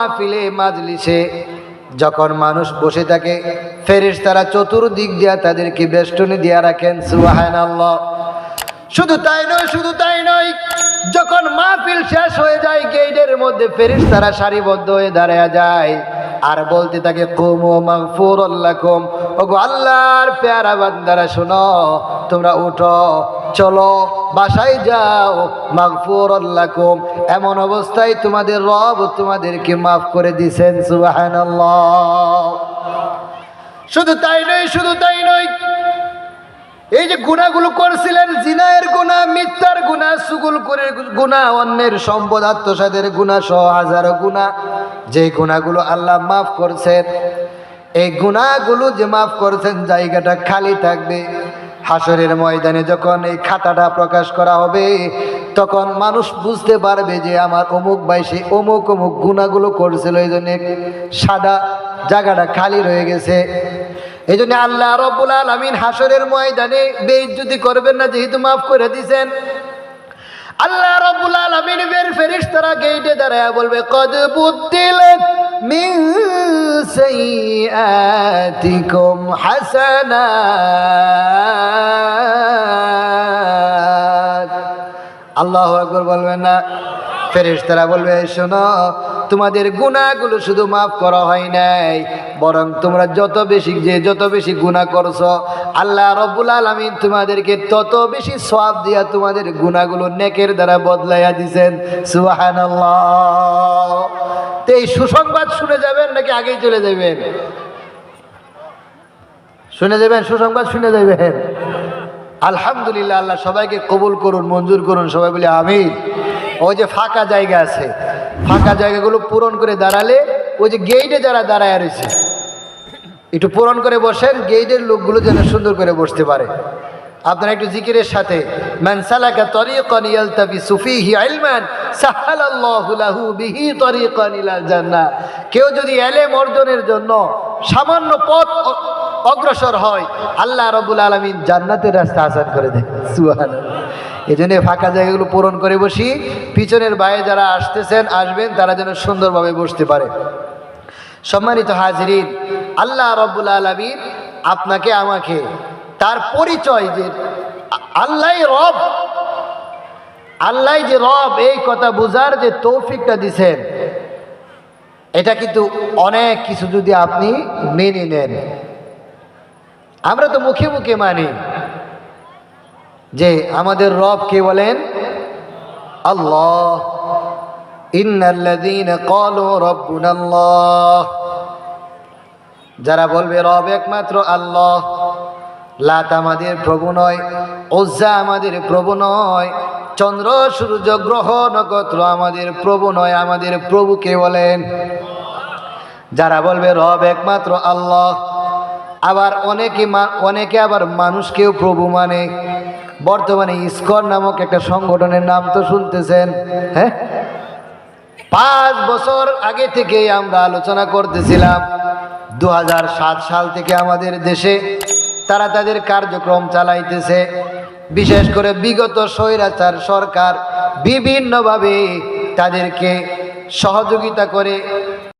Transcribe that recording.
মাহফিলে, মাজলিসে যখন মানুষ বসে থাকে ফেরেস তারা চতুর্দিক দিয়া তাদেরকে বেষ্টনী দিয়া রাখেন, সুবহানাল্লাহ। শুধু তাই নয়, শুধু তাই নয়, যখন মাহফিল শেষ হয়ে যায় গেটের মধ্যে ফেরিস তারা সারিবদ্ধ হয়ে দাঁড়ায় যায়। আর বলতে থাকে, কুম মাগফুর ওগো আল্লাহর পেয়ারা বান্দারা, শোনো, তোমরা উঠো, চলো, বাসায় যাও মাগফুর আল্লাকুম এমন অবস্থায় তোমাদের রব তোমাদেরকে মাফ করে দিছেন, সুবহানাল্লাহ। শুধু তাই নয়, শুধু তাই নয়, এই যে গুণাগুলো করছিলেন, জিনায়ের গুণা মিথ্যার গুণা সুগুল করে গুণা অন্যের সম্পদ আত্মসাদের গুণা সহ হাজারো গুণা যে গুণাগুলো আল্লাহ মাফ করছেন, এই গুণাগুলো যে মাফ করছেন জায়গাটা খালি থাকবে। হাসরের ময়দানে যখন এই খাতাটা প্রকাশ করা হবে, তখন মানুষ বুঝতে পারবে যে আমার অমুক ভাই সে অমুক অমুক গুণাগুলো করছিল, এই জন্য সাদা জায়গাটা খালি রয়ে গেছে। এই জন্য আল্লাহ রব্বুল আলমিন হাসরের ময়দানে বেইজ্জতি করবেন না, যেহেতু মাফ করে দিছেন। আল্লাহ রব্বুল আলমিন বের ফেরিস তারা গেইটে দাঁড়ায় বলবে, কদ বুদ্দিল মিন সাইয়াতিকুম হাসানাত আল্লাহ আকবার বলবেন না। ফেরেশতারা বলবে শোনো তোমাদের গুণাগুলো শুধু মাফ করা হয় নাই, বরং তোমরা যত বেশি যে যত বেশি গুণা করছ, আল্লাহ রব্বুল আলমিন তোমাদেরকে তত বেশি সব দিয়া তোমাদের গুণাগুলো নেকের দ্বারা বদলাইয়া দিছেন। সুহান তো এই সুসংবাদ শুনে যাবেন নাকি আগেই চলে যাবেন? শুনে যাবেন? সুসংবাদ শুনে যাবেন? আলহামদুলিল্লাহ, আল্লাহ সবাইকে কবুল করুন, মঞ্জুর করুন, সবাই বলে আমি ওই যে ফাঁকা জায়গা আছে, ফাঁকা জায়গাগুলো পূরণ করে দাঁড়ালে ওই যে গেইটে যারা দাঁড়ায় রয়েছে, একটু পূরণ করে বসেন গেইটের লোকগুলো যেন সুন্দর করে বসতে পারে। আপনারা একটু জিকিরের সাথে লাহু কেউ যদি এলেম অর্জনের জন্য সামান্য পথ অগ্রসর হয়, আল্লাহ রব্বুল আলামিন জান্নাতের রাস্তা আসান করে দেন। সুবহানাল্লাহ। এই জন্য ফাঁকা জায়গাগুলো পূরণ করে বসি। পিছনের বাইরে যারা আসতেছেন, আসবেন, তারা যেন সুন্দরভাবে বসতে পারে। সম্মানিত হাজরিন, আল্লাহ রব্বুল আলমিন আপনাকে, আমাকে তার পরিচয় যে আল্লাহ রব, আল্লাহ যে রব, এই কথা বুঝার যে তৌফিকটা দিছেন, এটা কিন্তু অনেক কিছু যদি আপনি মেনে নেন। আমরা তো মুখে মুখে মানি যে আমাদের রব কে বলেন? আল্লাহ। যারা বলবে, রব একমাত্র আল্লাহ। লাত আমাদের প্রভু নয় ওজ্জা আমাদের প্রভু নয়, চন্দ্র, সূর্য, গ্রহ, নক্ষত্র আমাদের প্রভু নয়, আমাদের প্রভুকে বলেন? যারা বলবে, রব একমাত্র আল্লাহ, আবার অনেকে অনেকে আবার মানুষকেও প্রভু মানে। বর্তমানে ইস্কন নামক একটা সংগঠনের নাম তো শুনতেছেন হ্যাঁ? পাঁচ বছর আগে থেকেই আমরা আলোচনা করতেছিলাম দু হাজার সাত সাল থেকে আমাদের দেশে তারা তাদের কার্যক্রম চালাইতেছে। বিশেষ করে বিগত স্বৈরাচার সরকার বিভিন্নভাবে তাদেরকে সহযোগিতা করে